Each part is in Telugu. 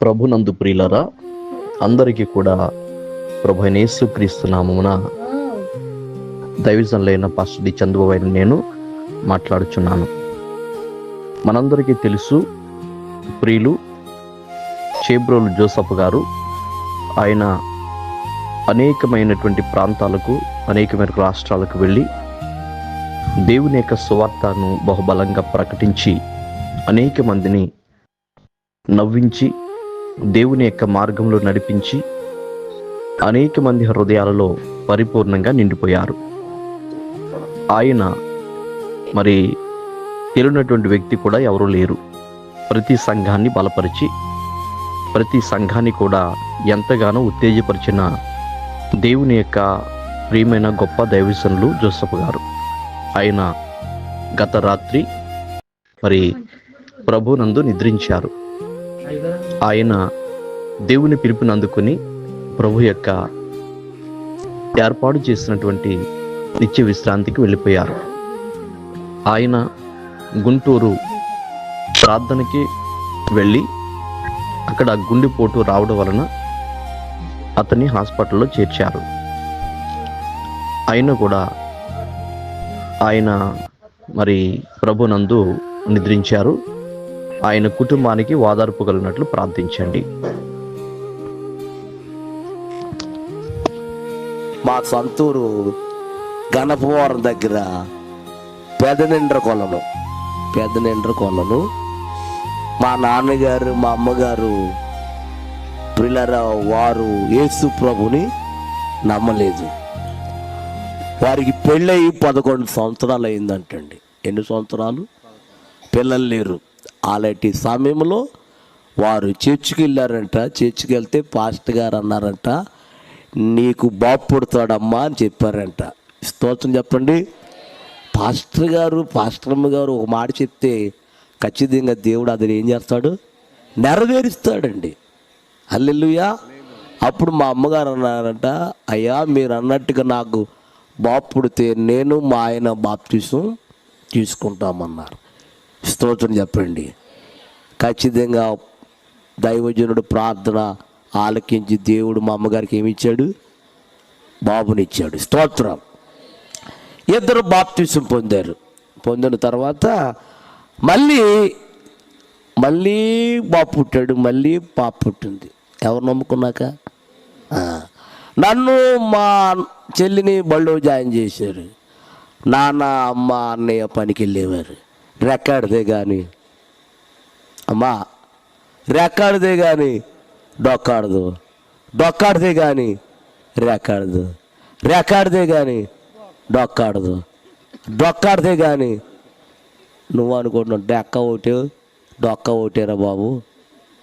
ప్రభునందు ప్రియులరా అందరికీ కూడా ప్రభు యేసుక్రీస్తు నామమున దైవజనులైన పాస్టర్ డి చంద్రబాబు నేను మాట్లాడుచున్నాను. మనందరికీ తెలుసు ప్రియులు చేబ్రోలు జోసఫ్ గారు ఆయన అనేకమైనటువంటి ప్రాంతాలకు అనేకమైన రాష్ట్రాలకు వెళ్ళి దేవుని యొక్క సువార్తను బహుబలంగా ప్రకటించి అనేక మందిని నవ్వించి దేవుని యొక్క మార్గంలో నడిపించి అనేక మంది హృదయాలలో పరిపూర్ణంగా నిండిపోయారు. ఆయన మరి తెలియనటువంటి వ్యక్తి కూడా ఎవరూ లేరు. ప్రతి సంఘాన్ని బలపరిచి ప్రతి సంఘాన్ని కూడా ఎంతగానో ఉత్తేజపరిచిన దేవుని యొక్క ప్రియమైన గొప్ప దైవసనులు జోసఫ్ గారు. ఆయన గత రాత్రి మరి ప్రభునందు నిద్రించారు. ఆయన దేవుని పిలుపుని అందుకుని ప్రభు యొక్క ఏర్పాటు చేసినటువంటి నిత్య విశ్రాంతికి వెళ్ళిపోయారు. ఆయన గుంటూరు ప్రార్థనకి వెళ్ళి అక్కడ గుండెపోటు రావడం వలన అతన్ని హాస్పిటల్లో చేర్చారు. అయినా కూడా ఆయన మరి ప్రభునందు నిద్రించారు. ఆయన కుటుంబానికి ఓదార్పు కలిగినట్లు ప్రార్థించండి. మా సొంతూరు గణపవరం దగ్గర పెదనిండ్ర కొలను పెదనిండ్ర కొలను. మా నాన్నగారు మా అమ్మగారు పిల్లర వారు యేసు ప్రభుని నమ్మలేదు. వారికి పెళ్ళయి పదకొండు సంవత్సరాలు అయిందంటండి ఎన్ని సంవత్సరాలు? పిల్లలు లేరు. అలాంటి సమయంలో వారు చర్చికి వెళ్ళారంట చర్చికి వెళ్తే పాస్టర్ గారు అన్నారంట నీకు బాబు పుడతాడమ్మా అని చెప్పారంట. స్తోత్రం చెప్పండి. పాస్టర్ గారు పాస్టర్ అమ్మ గారు ఒక మాట చెప్తే ఖచ్చితంగా దేవుడు అతను ఏం చేస్తాడు? నెరవేరుస్తాడండి. అల్లెలుయా అప్పుడు మా అమ్మగారు అన్నారంట అయ్యా మీరు అన్నట్టుగా నాకు బాబు పుడితే నేను మా ఆయన బాప్తీసం తీసుకుంటామన్నారు. స్తోత్రం చెప్పండి. ఖచ్చితంగా దైవజనుడు ప్రార్థన ఆలకించి దేవుడు మా అమ్మగారికి ఏమి ఇచ్చాడు? బాబునిచ్చాడు స్తోత్రం. ఇద్దరు బాప్తీసం పొందారు. పొందిన తర్వాత మళ్ళీ మళ్ళీ బాబు పుట్టాడు మళ్ళీ పాప పుట్టింది. ఎవరు నమ్ముకున్నాక? నన్ను మా చెల్లిని బళ్ళు జాయిన్ చేశారు. నాన్న అమ్మ అన్నయ్య పనికి వెళ్ళేవారు. రెక్కాడితే కానీ అమ్మా రెక్కాడితే కానీ డొక్కాడదు డొక్కాడిదే కానీ రెక్కాడదు రెక్కాడితే కానీ డొక్కాడదు డొక్కాడితే కానీ నువ్వు అనుకుంటున్నావు డెక్క ఒకటే డొక్క ఒకటేరా బాబు?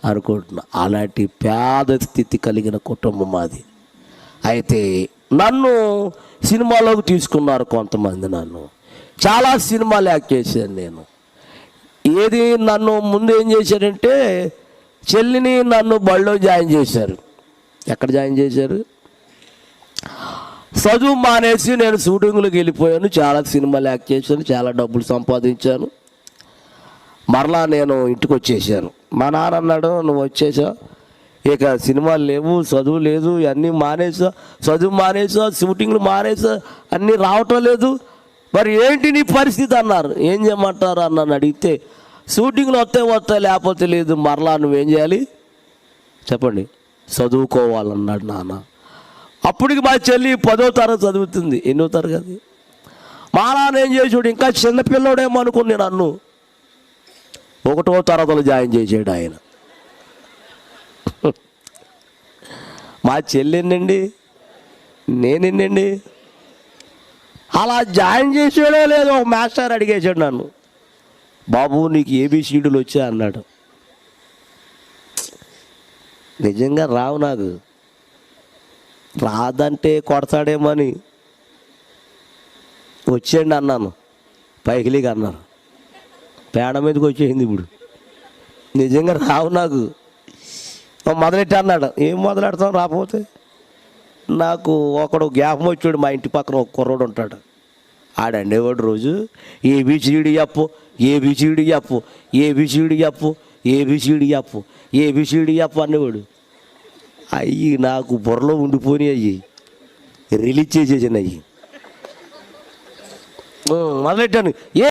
అనుకుంటున్నా. అలాంటి పేద స్థితి కలిగిన కుటుంబం మాది. అయితే నన్ను సినిమాలోకి తీసుకున్నారు కొంతమంది నన్ను. చాలా సినిమాలు యాక్ట్ చేశాను నేను. ఏది నన్ను ముందు ఏం చేశారంటే చెల్లిని నన్ను బళ్ళో జాయిన్ చేశారు. ఎక్కడ జాయిన్ చేశారు? చదువు మానేసి నేను షూటింగ్లోకి వెళ్ళిపోయాను. చాలా సినిమాలు యాక్ట్ చేశాను చాలా డబ్బులు సంపాదించాను. మరలా నేను ఇంటికి వచ్చేసాను. మా నాన్న అన్నాడు నువ్వు వచ్చేసా? ఇక సినిమాలు లేవు చదువు లేదు అన్నీ మానేసా చదువు మానేసా షూటింగ్లు మానేసా అన్నీ రావటం లేదు. మరి ఏంటి నీ పరిస్థితి అన్నారు. ఏం చేయమంటారు అన్నాను అడిగితే షూటింగ్లో వస్తే వస్తాయి లేకపోతే లేదు మరలా నువ్వేం చేయాలి? చెప్పండి. చదువుకోవాలన్నాడు నాన్న. అప్పటికి మా చెల్లి పదో తరగతి చదువుతుంది ఎన్నో తరగతి. మా నాన్న ఏం చేసాడు ఇంకా చిన్నపిల్లడేమో అనుకుని నన్ను. ఒకటో తరగతిలో జాయిన్ చేసాడు ఆయన. మా చెల్లి ఎన్నండి నేనెన్నండి అలా జాయిన్ చేసాడో లేదో ఒక మాస్టర్ అడిగేశాడు నన్ను. బాబు నీకు ఏబిసిడీలు వచ్చా అన్నాడు. నిజంగా రావు నాకు. రాదంటే కొడతాడేమని వచ్చేయండి అన్నాను. పైకిలీకి అన్నారు. పేడ మీదకి వచ్చేసింది ఇప్పుడు. నిజంగా రావు నాకు. మొదలెట్టి అన్నాడు. ఏం మొదలెడతాం? రాకపోతే. నాకు ఒకడు జ్ఞాపం వచ్చాడు మా ఇంటి పక్కన ఒక కుర్రోడు ఉంటాడు. ఆడ అండేవాడు రోజు ఏబిసిడి చెప్పు ఏబిసిడి చెప్పు ఏ చెప్పు అప్పు ఏ ఏబిసిడి అప్పు అనేవాడు. అయ్యి నాకు బుర్రలో ఉండిపోయి అయ్యి. రిలీజ్ చేసేసాను అయ్యి. మొదలెట్టాను. ఏ